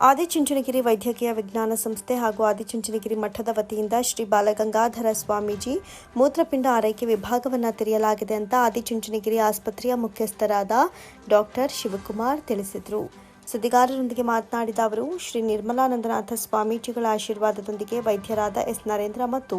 ಆದಿಚುಂಚನಗಿರಿ ವೈದ್ಯಕೀಯ ವಿಜ್ಞಾನ ಸಂಸ್ಥೆ ಹಾಗೂ ಆದಿಚುಂಚನಗಿರಿ ಮಠದ ವತಿಯಿಂದ ಶ್ರೀ ಬಾಲಗಂಗಾಧರ ಸ್ವಾಮೀಜಿ ಮೂತ್ರಪಿಂಡ ಆರೈಕೆ ವಿಭಾಗವನ್ನು ತೆರೆಯಲಾಗಿದೆ ಅಂತ ಆದಿಚುಂಚನಗಿರಿ ಆಸ್ಪತ್ರೆಯ ಮುಖ್ಯಸ್ಥರಾದ ಡಾಕ್ಟರ್ ಶಿವಕುಮಾರ್ ತಿಳಿಸಿದರು. ಸುದ್ದಿಗಾರರೊಂದಿಗೆ ಮಾತನಾಡಿದ ಅವರು, ಶ್ರೀ ನಿರ್ಮಲಾನಂದನಾಥ ಸ್ವಾಮೀಜಿಗಳ ಆಶೀರ್ವಾದದೊಂದಿಗೆ ವೈದ್ಯರಾದ ಎಸ್. ನರೇಂದ್ರ ಮತ್ತು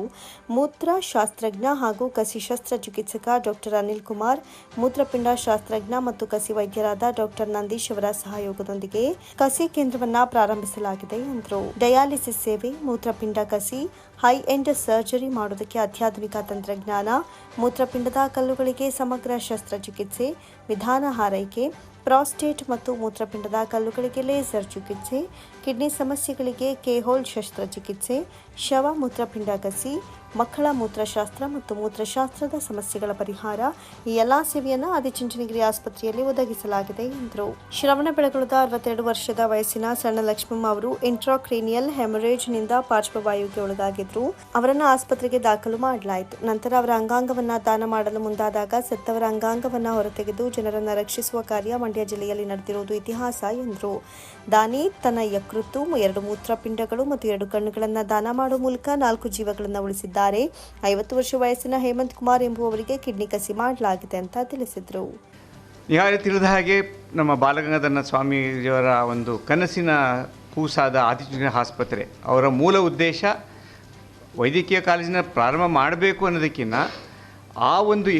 ಮೂತ್ರ ಶಾಸ್ತ್ರಜ್ಞ ಹಾಗೂ ಕಸಿ ಶಸ್ತ್ರಚಿಕಿತ್ಸಕ ಡಾಕ್ಟರ್ ಅನಿಲ್ ಕುಮಾರ್, ಮೂತ್ರಪಿಂಡ ಶಾಸ್ತ್ರಜ್ಞ ಮತ್ತು ಕಸಿ ವೈದ್ಯರಾದ ಡಾಕ್ಟರ್ ನಂದೀಶ್ ಅವರ ಸಹಯೋಗದೊಂದಿಗೆ ಕಸಿ ಕೇಂದ್ರವನ್ನು ಪ್ರಾರಂಭಿಸಲಾಗಿದೆ ಎಂದರು. ಡಯಾಲಿಸಿಸ್ ಸೇವೆ, ಮೂತ್ರಪಿಂಡ ಕಸಿ ಹೈ ಎಂಡ್ ಸರ್ಜರಿ ಮಾಡೋದಕ್ಕೆ ಅತ್ಯಾಧುನಿಕ ತಂತ್ರಜ್ಞಾನ, ಮೂತ್ರಪಿಂಡದ ಕಲ್ಲುಗಳಿಗೆ ಸಮಗ್ರ ಶಸ್ತ್ರಚಿಕಿತ್ಸೆ, ವಿಧಾನ ಹಾರೈಕೆ ಪ್ರಾಸ್ಟೇಟ್ ಮತ್ತು ಮೂತ್ರಪಿಂಡದ ಕಲ್ಲುಗಳಿಗೆ ಲೇಸರ್ ಚಿಕಿತ್ಸೆ ಕಿಡ್ನಿ ಸಮಸ್ಯೆಗಳಿಗೆ ಕೇಹೋಲ್ ಶಸ್ತ್ರಚಿಕಿತ್ಸೆ ಶವ ಮೂತ್ರಪಿಂಡ ಕಸಿ ಮಕ್ಕಳ ಮೂತ್ರಶಾಸ್ತ್ರ ಮತ್ತು ಮೂತ್ರಶಾಸ್ತ್ರದ ಸಮಸ್ಯೆಗಳ ಪರಿಹಾರ ಈ ಎಲ್ಲಾ ಸೇವೆಯನ್ನು ಆದಿಚುಂಚನಗಿರಿ ಆಸ್ಪತ್ರೆಯಲ್ಲಿ ಒದಗಿಸಲಾಗಿದೆ ಎಂದರು. ಶ್ರವಣ ಬೆಳಗುಳದ ಅರವತ್ತೆರಡು ವರ್ಷದ ವಯಸ್ಸಿನ ಸಣ್ಣ ಲಕ್ಷ್ಮಮ್ಮ ಅವರು ಇಂಟ್ರಾಕ್ರೇನಿಯಲ್ ಹೆಮರೇಜ್ನಿಂದ ಪಾರ್ಶ್ವವಾಯುಗೆ ಒಳಗಾಗಿದ್ರು. ಅವರನ್ನು ಆಸ್ಪತ್ರೆಗೆ ದಾಖಲು ಮಾಡಲಾಯಿತು. ನಂತರ ಅವರ ಅಂಗಾಂಗವನ್ನ ದಾನ ಮಾಡಲು ಮುಂದಾದಾಗ ಸತ್ತವರ ಅಂಗಾಂಗವನ್ನ ಹೊರತೆಗೆದು ಜನರನ್ನು ರಕ್ಷಿಸುವ ಕಾರ್ಯ ಮಂಡ್ಯ ಜಿಲ್ಲೆಯಲ್ಲಿ ನಡೆದಿರುವುದು ಇತಿಹಾಸ ಎಂದರು. ದಾನಿ ತನ್ನ ಯಕೃತ್ತು, ಎರಡು ಮೂತ್ರಪಿಂಡಗಳು ಮತ್ತು ಎರಡು ಕಣ್ಣುಗಳನ್ನು ದಾನ ಮಾಡುವ ಮೂಲಕ ನಾಲ್ಕು ಜೀವಗಳನ್ನು ಉಳಿಸಿದ್ದಾರೆ ಐವತ್ತು ವರ್ಷ ವಯಸ್ಸಿನ ಹೇಮಂತ್ ಕುಮಾರ್ ಎಂಬುವವರಿಗೆ ಕಿಡ್ನಿ ಕಸಿ ಮಾಡಲಾಗಿದೆ ಅಂತ ತಿಳಿಸಿದರು. ಈಗಾಗಲೇ ತಿಳಿದ ಹಾಗೆ ನಮ್ಮ ಬಾಲಗಂಗಾಧರ ಸ್ವಾಮೀಜಿಯವರ ಒಂದು ಕನಸಿನ ಕೂಸಾದ ಆದಿಚುಂಚನ ಆಸ್ಪತ್ರೆ. ಅವರ ಮೂಲ ಉದ್ದೇಶ ವೈದ್ಯಕೀಯ ಕಾಲೇಜಿನ ಪ್ರಾರಂಭ ಮಾಡಬೇಕು ಅನ್ನೋದಕ್ಕಿಂತ ಆ ಒಂದು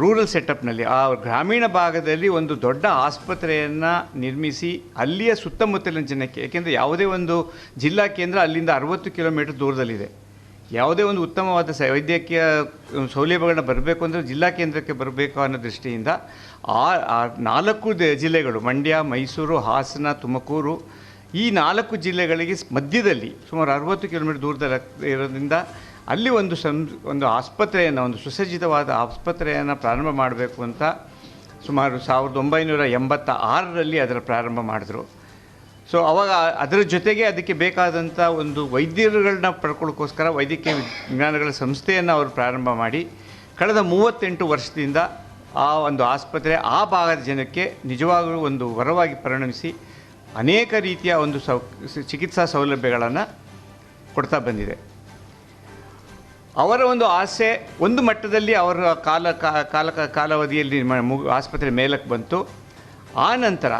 ರೂರಲ್ ಸೆಟಪ್ನಲ್ಲಿ, ಆ ಗ್ರಾಮೀಣ ಭಾಗದಲ್ಲಿ ಒಂದು ದೊಡ್ಡ ಆಸ್ಪತ್ರೆಯನ್ನು ನಿರ್ಮಿಸಿ ಅಲ್ಲಿಯ ಸುತ್ತಮುತ್ತಲಿನ ಜನಕ್ಕೆ, ಏಕೆಂದರೆ ಯಾವುದೇ ಒಂದು ಜಿಲ್ಲಾ ಕೇಂದ್ರ ಅಲ್ಲಿಂದ ಅರವತ್ತು ಕಿಲೋಮೀಟರ್ ದೂರದಲ್ಲಿದೆ. ಯಾವುದೇ ಒಂದು ಉತ್ತಮವಾದ ಸ ವೈದ್ಯಕೀಯ ಸೌಲಭ್ಯಗಳನ್ನ ಬರಬೇಕು ಅಂದರೆ ಜಿಲ್ಲಾ ಕೇಂದ್ರಕ್ಕೆ ಬರಬೇಕು ಅನ್ನೋ ದೃಷ್ಟಿಯಿಂದ ಆ ನಾಲ್ಕು ಜಿಲ್ಲೆಗಳು, ಮಂಡ್ಯ, ಮೈಸೂರು, ಹಾಸನ, ತುಮಕೂರು, ಈ ನಾಲ್ಕು ಜಿಲ್ಲೆಗಳಿಗೆ ಮಧ್ಯದಲ್ಲಿ ಸುಮಾರು ಅರವತ್ತು ಕಿಲೋಮೀಟರ್ ದೂರದಲ್ಲಿ ಇರೋದ್ರಿಂದ ಅಲ್ಲಿ ಒಂದು ಸಂ ಒಂದು ಆಸ್ಪತ್ರೆಯನ್ನು, ಒಂದು ಸುಸಜ್ಜಿತವಾದ ಆಸ್ಪತ್ರೆಯನ್ನು ಪ್ರಾರಂಭ ಮಾಡಬೇಕು ಅಂತ ಸುಮಾರು ಸಾವಿರದ ಒಂಬೈನೂರ ಎಂಬತ್ತ ಆರರಲ್ಲಿ ಅದರ ಪ್ರಾರಂಭ ಮಾಡಿದ್ರು. ಸೊ ಅವಾಗ ಅದರ ಜೊತೆಗೆ ಅದಕ್ಕೆ ಬೇಕಾದಂಥ ಒಂದು ವೈದ್ಯರುಗಳನ್ನ ಪಡ್ಕೊಳ್ಳೋಕ್ಕೋಸ್ಕರ ವೈದ್ಯಕೀಯ ವಿಜ್ಞಾನಗಳ ಸಂಸ್ಥೆಯನ್ನು ಅವರು ಪ್ರಾರಂಭ ಮಾಡಿ, ಕಳೆದ ಮೂವತ್ತೆಂಟು ವರ್ಷದಿಂದ ಆ ಒಂದು ಆಸ್ಪತ್ರೆ, ಆ ಭಾಗದ ಜನಕ್ಕೆ ನಿಜವಾಗಲೂ ಒಂದು ವರವಾಗಿ ಪರಿಣಮಿಸಿ ಅನೇಕ ರೀತಿಯ ಒಂದು ಸೌ, ಚಿಕಿತ್ಸಾ ಸೌಲಭ್ಯಗಳನ್ನು ಕೊಡ್ತಾ ಬಂದಿದೆ. ಅವರ ಒಂದು ಆಸೆ, ಒಂದು ಮಟ್ಟದಲ್ಲಿ ಅವರ ಕಾಲ ಕಾಲ, ಕಾಲಾವಧಿಯಲ್ಲಿ ಆಸ್ಪತ್ರೆ ಮೇಲಕ್ಕೆ ಬಂತು. ಆ ನಂತರ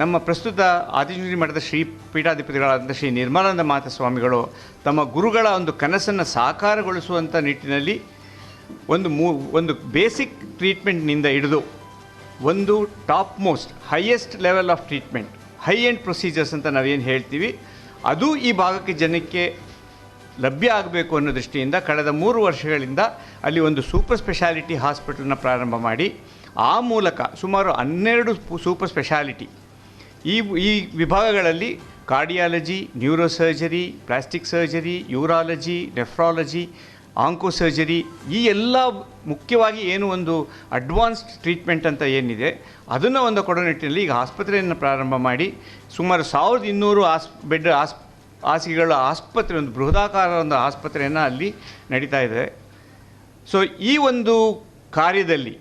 ನಮ್ಮ ಪ್ರಸ್ತುತ ಆದಿಚುಂಚನಗಿರಿ ಮಠದ ಶ್ರೀ ಪೀಠಾಧಿಪತಿಗಳಾದಂಥ ಶ್ರೀ ನಿರ್ಮಲಾನಂದ ಮಾತ ಸ್ವಾಮಿಗಳು ತಮ್ಮ ಗುರುಗಳ ಒಂದು ಕನಸನ್ನು ಸಾಕಾರಗೊಳಿಸುವಂಥ ನಿಟ್ಟಿನಲ್ಲಿ ಒಂದು ಮೂ, ಒಂದು ಬೇಸಿಕ್ ಟ್ರೀಟ್ಮೆಂಟ್ನಿಂದ ಹಿಡಿದು ಒಂದು top most highest level of treatment, high end procedures ಅಂತ ನಾವೇನು ಹೇಳ್ತೀವಿ, ಅದು ಈ ಭಾಗಕ್ಕೆ ಜನಕ್ಕೆ ಲಭ್ಯ ಆಗಬೇಕು ಅನ್ನೋ ದೃಷ್ಟಿಯಿಂದ ಕಳೆದ ಮೂರು ವರ್ಷಗಳಿಂದ ಅಲ್ಲಿ ಒಂದು ಸೂಪರ್ ಸ್ಪೆಷಾಲಿಟಿ ಹಾಸ್ಪಿಟಲ್ನ ಪ್ರಾರಂಭ ಮಾಡಿ, ಆ ಮೂಲಕ ಸುಮಾರು ಹನ್ನೆರಡು ಸೂಪರ್ ಸ್ಪೆಷಾಲಿಟಿ ಈ ಈ ವಿಭಾಗಗಳಲ್ಲಿ cardiology neuro surgery plastic surgery, urology, nephrology onco surgery ಈ ಎಲ್ಲ ಮುಖ್ಯವಾಗಿ ಏನು ಒಂದು ಅಡ್ವಾನ್ಸ್ಡ್ ಟ್ರೀಟ್ಮೆಂಟ್ ಅಂತ ಏನಿದೆ, ಅದನ್ನು ಒಂದು ಕೊಡೋ ನಿಟ್ಟಿನಲ್ಲಿ ಈಗ ಆಸ್ಪತ್ರೆಯನ್ನು ಪ್ರಾರಂಭ ಮಾಡಿ ಸುಮಾರು ಸಾವಿರದ ಇನ್ನೂರು ಆಸ್, ಬೆಡ್ ಆಸ್, ಹಾಸಿಗೆಗಳ ಆಸ್ಪತ್ರೆ, ಒಂದು ಬೃಹದಾಕಾರ ಒಂದು ಆಸ್ಪತ್ರೆಯನ್ನು ಅಲ್ಲಿ ನಡೀತಾ ಇದೆ. ಸೊ ಈ ಒಂದು ಕಾರ್ಯದಲ್ಲಿ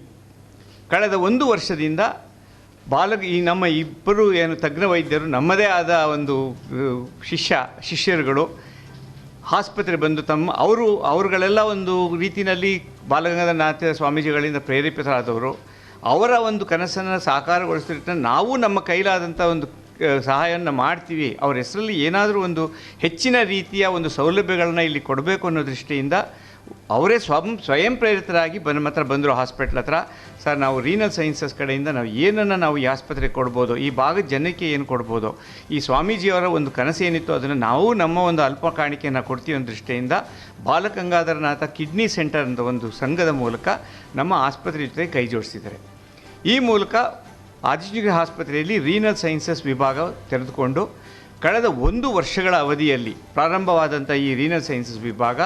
ಕಳೆದ ಒಂದು ವರ್ಷದಿಂದ ಬಾಲಕ, ಈ ನಮ್ಮ ಇಬ್ಬರು ಏನು ತಜ್ಞ ವೈದ್ಯರು ನಮ್ಮದೇ ಆದ ಒಂದು ಶಿಷ್ಯ, ಶಿಷ್ಯರುಗಳು ಆಸ್ಪತ್ರೆ ಬಂದು ತಮ್ಮ, ಅವರು, ಅವರುಗಳೆಲ್ಲ ಒಂದು ರೀತಿಯಲ್ಲಿ ಬಾಲಗಂಗಾಧರನಾಥ ಸ್ವಾಮೀಜಿಗಳಿಂದ ಪ್ರೇರೇಪಿತರಾದವರು. ಅವರ ಒಂದು ಕನಸನ್ನು ಸಾಕಾರಗೊಳಿಸ್ತಿರ್ತ ನಾವು ನಮ್ಮ ಕೈಲಾದಂಥ ಒಂದು ಸಹಾಯವನ್ನು ಮಾಡ್ತೀವಿ. ಅವ್ರ ಹೆಸರಲ್ಲಿ ಏನಾದರೂ ಒಂದು ಹೆಚ್ಚಿನ ರೀತಿಯ ಒಂದು ಸೌಲಭ್ಯಗಳನ್ನ ಇಲ್ಲಿ ಕೊಡಬೇಕು ಅನ್ನೋ ದೃಷ್ಟಿಯಿಂದ ಅವರೇ ಸ್ವಂ, ಸ್ವಯಂ ಪ್ರೇರಿತರಾಗಿ ಬಂದ ಹತ್ರ ಬಂದರು ಹಾಸ್ಪಿಟ್ಲ್ ಹತ್ರ. ಸರ್, ನಾವು ರೀನಲ್ ಸೈನ್ಸಸ್ ಕಡೆಯಿಂದ ನಾವು ಏನನ್ನು ನಾವು ಈ ಆಸ್ಪತ್ರೆಗೆ ಕೊಡ್ಬೋದು, ಈ ಭಾಗದ ಜನಕ್ಕೆ ಏನು ಕೊಡ್ಬೋದು, ಈ ಸ್ವಾಮೀಜಿಯವರ ಒಂದು ಕನಸು ಏನಿತ್ತು ಅದನ್ನು ನಾವು ನಮ್ಮ ಒಂದು ಅಲ್ಪ ಕಾಣಿಕೆಯನ್ನು ಕೊಡ್ತೀವಿ ಅನ್ನೋ ದೃಷ್ಟಿಯಿಂದ ಬಾಲಗಂಗಾಧರನಾಥ ಕಿಡ್ನಿ ಸೆಂಟರ್ ಅಂತ ಒಂದು ಸಂಘದ ಮೂಲಕ ನಮ್ಮ ಆಸ್ಪತ್ರೆ ಜೊತೆ ಕೈ ಜೋಡಿಸಿದ್ದಾರೆ. ಈ ಮೂಲಕ ಆದಿಚುಂಚನಗಿರಿ ಆಸ್ಪತ್ರೆಯಲ್ಲಿ ರೀನಲ್ ಸೈನ್ಸಸ್ ವಿಭಾಗ ತೆರೆದುಕೊಂಡು, ಕಳೆದ ಒಂದು ವರ್ಷಗಳ ಅವಧಿಯಲ್ಲಿ ಪ್ರಾರಂಭವಾದಂಥ ಈ ರೀನಲ್ ಸೈನ್ಸಸ್ ವಿಭಾಗ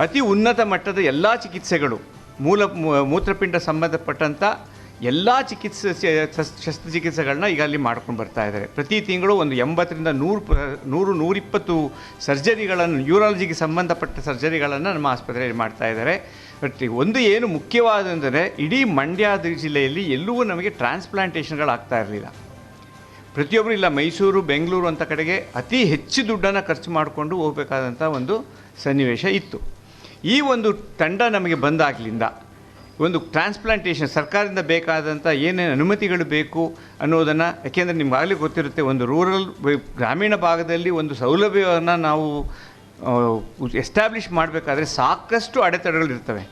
ಅತಿ ಉನ್ನತ ಮಟ್ಟದ ಎಲ್ಲ ಚಿಕಿತ್ಸೆಗಳು, ಮೂಲ ಮೂತ್ರಪಿಂಡ ಸಂಬಂಧಪಟ್ಟಂಥ ಎಲ್ಲ ಚಿಕಿತ್ಸೆ ಶಸ್- ಶಸ್ತ್ರಚಿಕಿತ್ಸೆಗಳನ್ನ ಈಗ ಅಲ್ಲಿ ಮಾಡ್ಕೊಂಡು ಬರ್ತಾ ಇದ್ದಾರೆ. ಪ್ರತಿ ತಿಂಗಳು ಒಂದು ಎಂಬತ್ತರಿಂದ ನೂರು ನೂರು, ನೂರಿಪ್ಪತ್ತು ಸರ್ಜರಿಗಳನ್ನು, ಯೂರಾಲಜಿಗೆ ಸಂಬಂಧಪಟ್ಟ ಸರ್ಜರಿಗಳನ್ನು ನಮ್ಮ ಆಸ್ಪತ್ರೆಯಲ್ಲಿ ಮಾಡ್ತಾ ಇದ್ದಾರೆ. ಬಟ್ ಒಂದು ಏನು ಮುಖ್ಯವಾದಂದರೆ ಇಡೀ ಮಂಡ್ಯ ಜಿಲ್ಲೆಯಲ್ಲಿ ಎಲ್ಲೂ ನಮಗೆ ಟ್ರಾನ್ಸ್ಪ್ಲಾಂಟೇಷನ್ಗಳಾಗ್ತಾ ಇರಲಿಲ್ಲ. ಪ್ರತಿಯೊಬ್ಬರು ಇಲ್ಲ, ಮೈಸೂರು, ಬೆಂಗಳೂರು ಅಂತ ಕಡೆಗೆ ಅತಿ ಹೆಚ್ಚು ದುಡ್ಡನ್ನು ಖರ್ಚು ಮಾಡಿಕೊಂಡು ಹೋಗಬೇಕಾದಂಥ ಒಂದು ಸನ್ನಿವೇಶ ಇತ್ತು. ಈ ಒಂದು ತಂಡ ನಮಗೆ ಬಂದಾಗಲಿಂದ, ಒಂದು ಟ್ರಾನ್ಸ್ಪ್ಲಾಂಟೇಷನ್ ಸರ್ಕಾರದಿಂದ ಬೇಕಾದಂಥ ಏನೇನು ಅನುಮತಿಗಳು ಬೇಕು ಅನ್ನೋದನ್ನು, ಯಾಕೆಂದರೆ ನಿಮ್ಗಾಗಲೇ ಗೊತ್ತಿರುತ್ತೆ, ಒಂದು ರೂರಲ್ ಗ್ರಾಮೀಣ ಭಾಗದಲ್ಲಿ ಒಂದು ಸೌಲಭ್ಯವನ್ನು ನಾವು ಎಸ್ಟಾಬ್ಲಿಷ್ ಮಾಡಬೇಕಾದ್ರೆ ಸಾಕಷ್ಟು ಅಡೆತಡೆಗಳಿರ್ತವೆ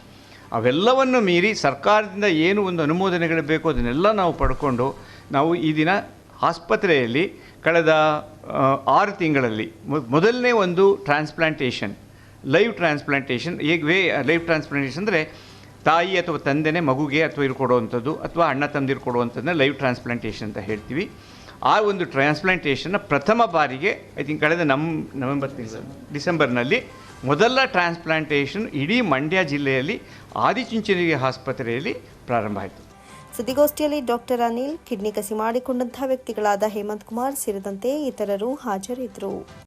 ಅವೆಲ್ಲವನ್ನು ಮೀರಿ ಸರ್ಕಾರದಿಂದ ಏನು ಒಂದು ಅನುಮೋದನೆಗಳು ಬೇಕು ಅದನ್ನೆಲ್ಲ ನಾವು ಪಡ್ಕೊಂಡು, ನಾವು ಈ ದಿನ ಆಸ್ಪತ್ರೆಯಲ್ಲಿ ಕಳೆದ ಆರು ತಿಂಗಳಲ್ಲಿ ಮೊದಲನೇ ಒಂದು ಟ್ರಾನ್ಸ್ಪ್ಲಾಂಟೇಷನ್ ಲೈವ್ ಟ್ರಾನ್ಸ್ಪ್ಲಾಂಟೇಷನ್ ಈಗ ವೇ ಲೈವ್ ಟ್ರಾನ್ಸ್ಪ್ಲಾಂಟೇಷನ್ ಅಂದರೆ ತಾಯಿ ಅಥವಾ ತಂದೆನೇ ಮಗುಗೆ ಅಥವಾ ಇರು ಕೊಡುವಂಥದ್ದು ಅಥವಾ ಅಣ್ಣ ತಂದಿರು ಕೊಡುವಂಥದ್ದನ್ನ ಲೈವ್ ಟ್ರಾನ್ಸ್ಪ್ಲಾಂಟೇಷನ್ ಅಂತ ಹೇಳ್ತೀವಿ. ಆ ಒಂದು ಟ್ರಾನ್ಸ್ಪ್ಲಾಂಟೇಷನ್ನ ಪ್ರಥಮ ಬಾರಿಗೆ ಐ ಥಿಂಕ್ ಕಳೆದ ನಮ್ಮ ನವೆಂಬರ್ ತಿಂಗಳು, ಡಿಸೆಂಬರ್ನಲ್ಲಿ ಮೊದಲ ಟ್ರಾನ್ಸ್ಪ್ಲಾಂಟೇಷನ್ ಇಡೀ ಮಂಡ್ಯ ಜಿಲ್ಲೆಯಲ್ಲಿ ಆದಿಚುಂಚನಗಿರಿ ಆಸ್ಪತ್ರೆಯಲ್ಲಿ ಪ್ರಾರಂಭ ಆಯಿತು. ಸುದ್ದಿಗೋಷ್ಠಿಯಲ್ಲಿ ಡಾಕ್ಟರ್ ಅನಿಲ್, ಕಿಡ್ನಿ ಕಸಿ ಮಾಡಿಕೊಂಡಂತಹ ವ್ಯಕ್ತಿಗಳಾದ ಹೇಮಂತ್ ಕುಮಾರ್ ಸೇರಿದಂತೆ ಇತರರು ಹಾಜರಿದ್ದರು.